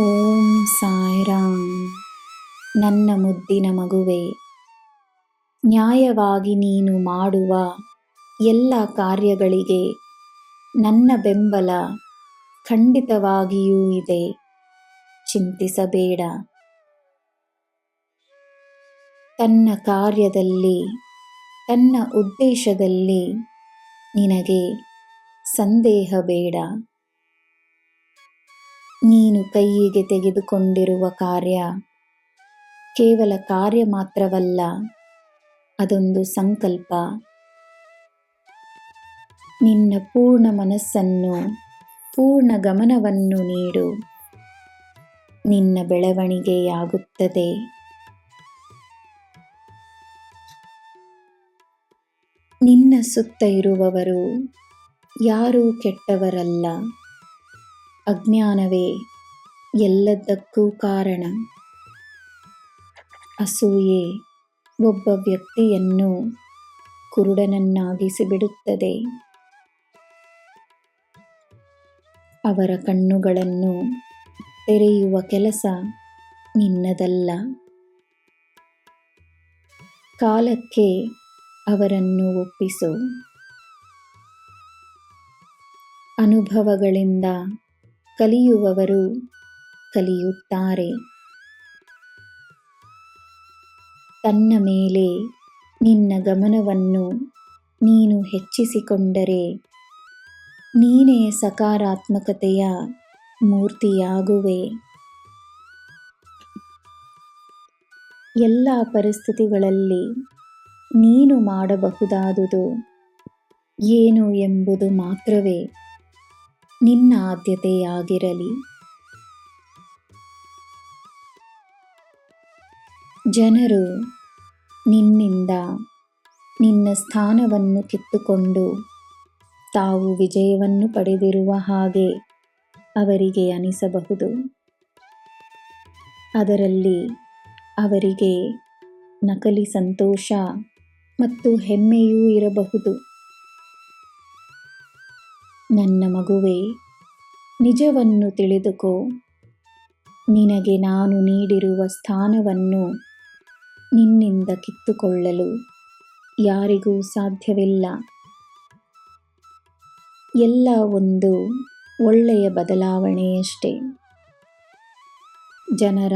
ಓಂ ಸಾಯಿರಾಮ್. ನನ್ನ ಮುದ್ದಿನ ಮಗುವೆ, ನ್ಯಾಯವಾಗಿ ನೀನು ಮಾಡುವ ಎಲ್ಲ ಕಾರ್ಯಗಳಿಗೆ ನನ್ನ ಬೆಂಬಲ ಖಂಡಿತವಾಗಿಯೂ ಇದೆ. ಚಿಂತಿಸಬೇಡ. ತನ್ನ ಕಾರ್ಯದಲ್ಲಿ, ತನ್ನ ಉದ್ದೇಶದಲ್ಲಿ ನಿನಗೆ ಸಂದೇಹ ಬೇಡ. ನೀನು ಕೈಯಿಗೆ ತೆಗೆದುಕೊಂಡಿರುವ ಕಾರ್ಯ ಕೇವಲ ಕಾರ್ಯ ಮಾತ್ರವಲ್ಲ, ಅದೊಂದು ಸಂಕಲ್ಪ. ನಿನ್ನ ಪೂರ್ಣ ಮನಸ್ಸನ್ನು, ಪೂರ್ಣ ಗಮನವನ್ನು ನೀಡು. ನಿನ್ನ ಬೆಳವಣಿಗೆಯಾಗುತ್ತದೆ. ನಿನ್ನ ಸುತ್ತ ಇರುವವರು ಯಾರೂ ಕೆಟ್ಟವರಲ್ಲ. ಅಜ್ಞಾನವೇ ಎಲ್ಲದಕ್ಕೂ ಕಾರಣ. ಅಸೂಯೆ ಒಬ್ಬ ವ್ಯಕ್ತಿಯನ್ನು ಕುರುಡನನ್ನಾಗಿಸಿಬಿಡುತ್ತದೆ. ಅವರ ಕಣ್ಣುಗಳನ್ನು ತೆರೆಯುವ ಕೆಲಸ ನಿನ್ನದಲ್ಲ. ಕಾಲಕ್ಕೆ ಅವರನ್ನು ಒಪ್ಪಿಸು. ಅನುಭವಗಳಿಂದ ಕಲಿಯುವವರು ಕಲಿಯುತ್ತಾರೆ. ತನ್ನ ಮೇಲೆ ನಿನ್ನ ಗಮನವನ್ನು ನೀನು ಹೆಚ್ಚಿಸಿಕೊಂಡರೆ ನೀನೇ ಸಕಾರಾತ್ಮಕತೆಯ ಮೂರ್ತಿಯಾಗುವೆ. ಎಲ್ಲ ಪರಿಸ್ಥಿತಿಗಳಲ್ಲಿ ನೀನು ಮಾಡಬಹುದಾದುದು ಏನು ಎಂಬುದು ಮಾತ್ರವೇ. ನಿನ್ನ ಆದ್ಯತೆಯಾಗಿರಲಿ ಜನರು ನಿನ್ನಿಂದ ನಿನ್ನ ಸ್ಥಾನವನ್ನು ಕಿತ್ತುಕೊಂಡು ತಾವು ವಿಜಯವನ್ನು ಪಡೆದಿರುವ ಹಾಗೆ ಅವರಿಗೆ ಅನಿಸಬಹುದು. ಅದರಲ್ಲಿ ಅವರಿಗೆ ನಕಲಿ ಸಂತೋಷ ಮತ್ತು ಹೆಮ್ಮೆಯೂ ಇರಬಹುದು. ನನ್ನ ಮಗುವೆ, ನಿಜವನ್ನು ತಿಳಿದುಕೋ. ನಿನಗೆ ನಾನು ನೀಡಿರುವ ಸ್ಥಾನವನ್ನು ನಿನ್ನಿಂದ ಕಿತ್ತುಕೊಳ್ಳಲು ಯಾರಿಗೂ ಸಾಧ್ಯವಿಲ್ಲ. ಎಲ್ಲ ಒಂದು ಒಳ್ಳೆಯ ಬದಲಾವಣೆಯಷ್ಟೇ. ಜನರ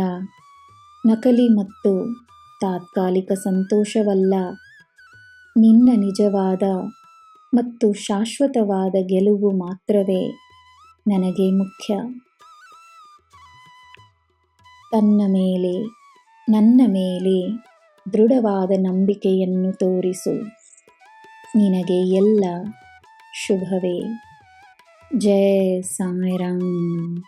ನಕಲಿ ಮತ್ತು ತಾತ್ಕಾಲಿಕ ಸಂತೋಷವಲ್ಲ, ನಿನ್ನ ನಿಜವಾದ ಮತ್ತು ಶಾಶ್ವತವಾದ ಗೆಲುವು ಮಾತ್ರವೇ ನನಗೆ ಮುಖ್ಯ. ತನ್ನ ಮೇಲೆ, ನನ್ನ ಮೇಲೆ ದೃಢವಾದ ನಂಬಿಕೆಯನ್ನು ತೋರಿಸು. ನಿನಗೆ ಎಲ್ಲ ಶುಭವೇ. ಜಯ ಸಾಯಿರಾಮ್.